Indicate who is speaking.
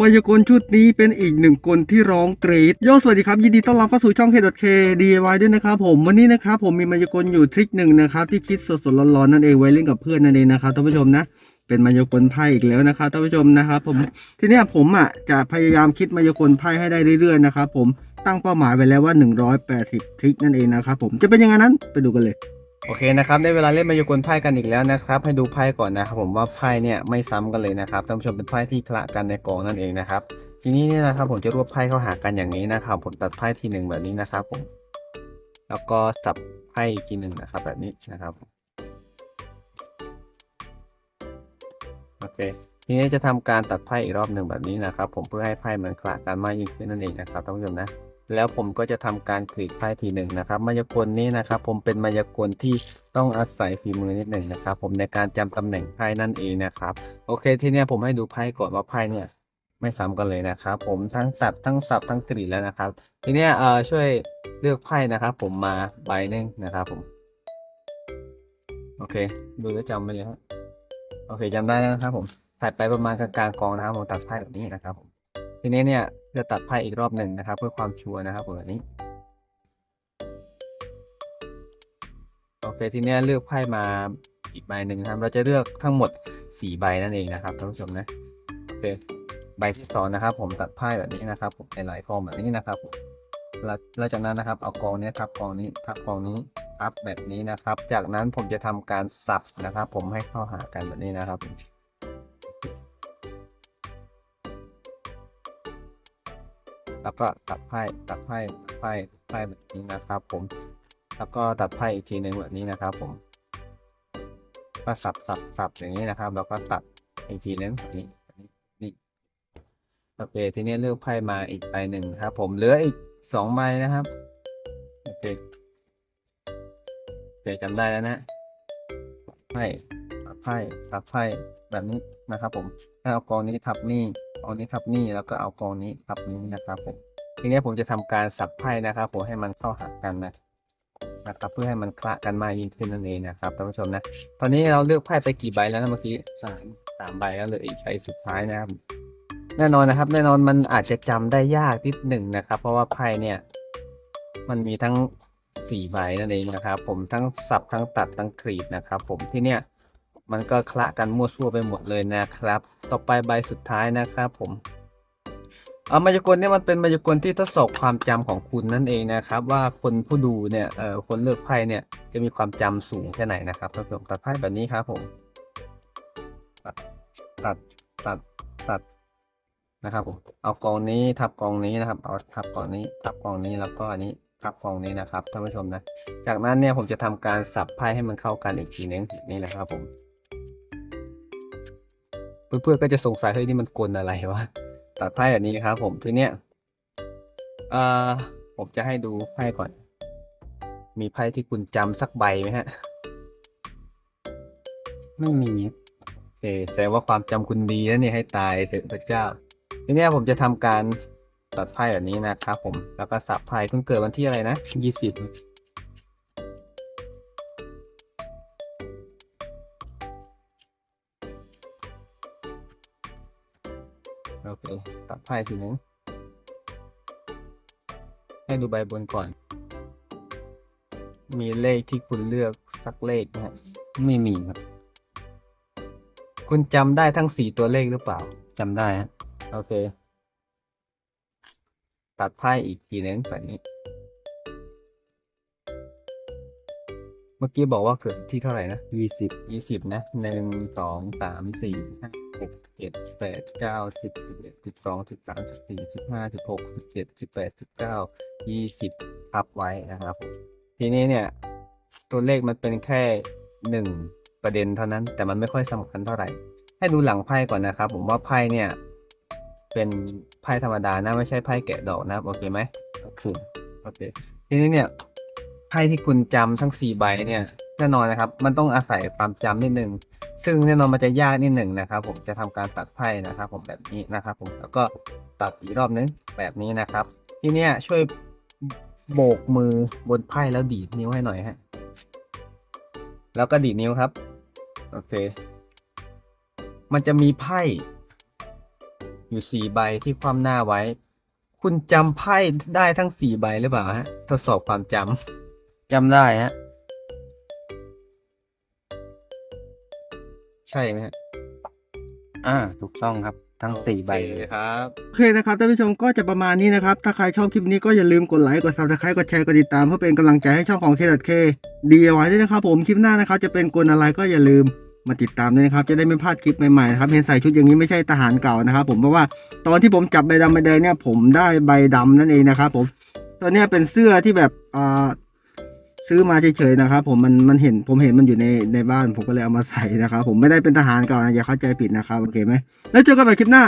Speaker 1: มายากลชุดนี้เป็นอีกหนึ่งคนที่ร้องกรีดโยสวัสดีครับ ยินดีต้อนรับเข้าสู่ช่อง K.K DIY ด้วยนะครับผมวันนี้นะครับผมมีมายากลอยู่ทริคหนึ่งนะครับที่คิดสดๆร้อนๆนั่นเองไว้เล่นกับเพื่อนนั่นเองนะครับท่านผู้ชมนะ เป็นมายากลไพ่อีกแล้วนะครับท่านผู้ชมนะครับผมทีนี้ผมอะจะพยายามคิดมายากลไพ่ให้ได้เรื่อยๆนะครับผมตั้งเป้าหมายไว้แล้วว่า 180 ทริคนั่นเองนะครับผมจะเป็นยังไงนั้นไปดูกันเลย โอเคนะครับได้เวลาเล่นมายากลไพ่กันอีกแล้วนะครับให้ดูไพ่ก่อนนะครับผมว่าไพ่เนี่ยไม่ซ้ำกันเลยนะครับท่านผู้ชมเป็นไพ่ที่คละกันในกองนั่นเองนะครับทีนี้เนี่ยนะครับผมจะรวบไพ่เข้าหากันอย่างนี้นะครับผมตัดไพ่ทีหนึ่งแบบนี้นะครับผมแล้วก็จับไพ่อีกทีหนึ่งนะครับแบบนี้นะครับโอเคทีนี้จะทำการตัดไพ่อีกรอบหนึ่งแบบนี้นะครับผมเพื่อให้ไพ่มันคละกันมากยิ่งขึ้นนั่นเองนะครับท่านผู้ชมนะ แล้วผมก็จะทำการกรีดไพ่ทีหนึ่งนะครับมายากลนี้นะครับผมเป็นมายากลที่ต้องอาศัยฝีมือนิดหนึ่งนะครับ ผมในการจำตำแหน่งไพ่นั่นเองนะครับ โอเคทีเนี้ผมให้ดูไพ่ก่อนว่าไพ่เนี่ยไม่ซ้ำกันเลยนะครับ ผมทั้งตัดทั้งสับทั้งกรีดแล้วนะครับ ทีนี้เอ่อช่วยเลือกไพ่นะครับ ผมมาใบหนึ่งนะครับผม โอเค ดูแล้วจำไปเลยครับโอเคจำได้แล้วนะครับ ผมถัดไปประมาณกลางกองนะครับผมตัดไพ่แบบนี้นะครับผมทีนี้เนี่ย จะตัดไพ่อีกรอบหนึ่งนะครับ เพื่อความชัวร์นะครับผมแบบนี้ โอเคทีนี้เลือกไพ่มาอีกใบหนึ่งนะครับ เราจะเลือกทั้งหมดสี่ใบนั่นเองนะครับท่านผู้ชมนะโอเคใบที่สองนะครับ ผมตัดไพ่แบบนี้นะครับผมในหลายฟอร์มแบบนี้นะครับแล้วหลังจากนั้นนะครับเอากองนี้ทับกองนี้ทับกองนี้ทับแบบนี้นะครับ จากนั้นผมจะทำการสับนะครับ ผมให้เข้าหากันแบบนี้นะครับ แล้วก็ตัดไพ่ตัดไพ่ตัดไพ่ตัดไพ่แบบนี้นะครับผม แล้วก็ตัดไพ่อีกทีหนึ่งแบบนี้นะครับ ผม ก็สับสับสับอย่างนี้นะครับ แล้วก็ตัดอีกทีนึงแบบนี้นี้นี่โอเคทีนี้เลือกไพ่มาอีกใบหนึ่งครับ ผมเหลืออีกสองใบนะครับโอเคโอเคจำได้แล้วนะไพ่ตัดไพ่ตัดไพ่แบบนี้นะครับ ผมให้เอากองนี้ทับนี่ เอานี้ทับนี่แล้วก็เอากองนี้ทับนี้นะครับผมทีนี้ผมจะทำการสับไพ่นะครับผมให้มันเข้าหากันนะนะครับเพื่อให้มันคละกันมากยิ่งขึ้นนั่นเองนะครับท่านผู้ชมนะ ตอนนี้เราเลือกไพ่ไปกี่ใบแล้วนะเมื่อกี้สามสามใบแล้วเหลยอีกใบสุดท้ายนะครับแน่นอนนะครับ แน่นอนมันอาจจะจำได้ยากนิดหนึ่งนะครับ เพราะว่าไพ่เนี่ย มันมีทั้งสี่ใบนั่นเองนะครับ ผมทั้งสับทั้งตัดทั้งกรีดนะครับ ผมที่เนี่ย มันก็คละกันมั่วซั่วไปหมดเลยนะครับ ต่อไปใบสุดท้ายนะครับผมเอามายากลเนี่ยมันเป็นมายากลที่ทดสอบความจำของคุณนั่นเองนะครับ ว่าคนผู้ดูเนี่ยเอ่อคนเลือกไพ่เนี่ยจะมีความจำสูงแค่ไหนนะครับท่านผู้ชมตัดไพ่แบบนี้ครับผมตัดตัดตัดตัดนะครับผมเอากองนี้ทับกองนี้นะครับ เอาทับกองนี้ทับกองนี้แล้วก็อันนี้ทับกองนี้นะครับท่านผู้ชมนะ จากนั้นเนี่ยผมจะทำการสับไพ่ให้มันเข้ากันอีกทีนึงนี่แหละครับผม เพื่อนๆก็จะสงสัยเฮ้ยนี่มันกลอะไรวะตัดไพ่แบบนี้ครับ ผมทีเนี้ยเอ่อผมจะให้ดูไพ่ก่อน มีไพ่ที่คุณจำสักใบไหมฮะ ไม่มีโอเคแสดงว่าความจำคุณดีแล้วเนี่ยให้ตายเถอะพระเจ้า ทีเนี้ยผมจะทำการตัดไพ่แบบนี้นะครับผมแล้วก็สับไพ่คุณเกิดวันที่อะไรนะยี่สิบ โอเค ตัดไพ่ทีนึง ให้ดูใบบนก่อน มีเลขที่คุณเลือกสักเลขนะฮะไม่มีครับ คุณจำได้ทั้งสี่ตัวเลขหรือเปล่าจำได้ฮะโอเค ตัดไพ่อีกทีนึงแบบนี้ เมื่อกี้บอกว่าเกิดที่เท่าไหร่นะยี่สิบยี่สิบนะหนึ่งสองสามสี่ห้า หกเจ็ดแปดเก้าสิบสิบเอ็ดสิบสองสิบสามสิบสี่สิบห้าสิบหกสิบเจ็ดสิบแปดสิบเก้ายี่สิบทับไว้นะครับผมทีนี้เนี่ย ตัวเลขมันเป็นแค่หนึ่งประเด็นเท่านั้น แต่มันไม่ค่อยสำคัญเท่าไหร่ ให้ดูหลังไพ่ก่อนนะครับ ผมว่าไพ่เนี่ย เป็นไพ่ธรรมดานะไม่ใช่ไพ่แกะดอกนะโอเคไหมโอเคโอเคทีนี้เนี่ยไพ่ที่คุณจำทั้งสี่ใบเนี่ย แน่นอนนะครับ มันต้องอาศัยความจำนิดนึง ซึ่งแน่นอนมันจะยากนิดหนึ่งนะครับ ผมจะทำการตัดไพ่นะครับ ผมแบบนี้นะครับ ผมแล้วก็ตัดอีกรอบนึงแบบนี้นะครับ ทีเนี้ยช่วยโบกมือบนไพ่แล้วดีดนิ้วให้หน่อยฮะ แล้วก็ดีดนิ้วครับ โอเค มันจะมีไพ่อยู่สี่ใบที่คว่ำหน้าไว้ คุณจำไพ่ได้ทั้งสี่ใบหรือเปล่าฮะ ทดสอบความจำ
Speaker 2: จำได้ฮะ
Speaker 1: ใช่ไหมฮะ
Speaker 2: อ่า ถูกต้องครับ ทั้งสี่ใบ
Speaker 1: โอเคครับ
Speaker 3: โอเคนะครับท่านผู้ชมก็จะประมาณนี้นะครับ ถ้าใครชอบคลิปนี้ก็อย่าลืมกดไลค์กด subscribe กดแชร์กดติดตามเพื่อเป็นกำลังใจให้ช่องของ K.K ดีไว้ด้วยนะครับผมคลิปหน้านะครับจะเป็นกลอะไรก็อย่าลืมมาติดตามด้วยนะครับ จะได้ไม่พลาดคลิปใหม่ๆนะครับเห็นใส่ชุดอย่างนี้ไม่ใช่ทหารเก่านะครับ ผมเพราะว่าตอนที่ผมจับใบดำใบแดงเนี่ยผมได้ใบดำนั่นเองนะครับผมตอนเนี้ยเป็นเสื้อที่แบบอ่า ซื้อมาเฉยๆนะครับ ผมมันมันเห็นผมเห็นมันอยู่ในในบ้าน ผมก็เลยเอามาใส่นะครับ ผมไม่ได้เป็นทหารเก่านะอย่าเข้าใจผิดนะครับโอเคไหมแล้วเจอกันใหม่คลิปหน้า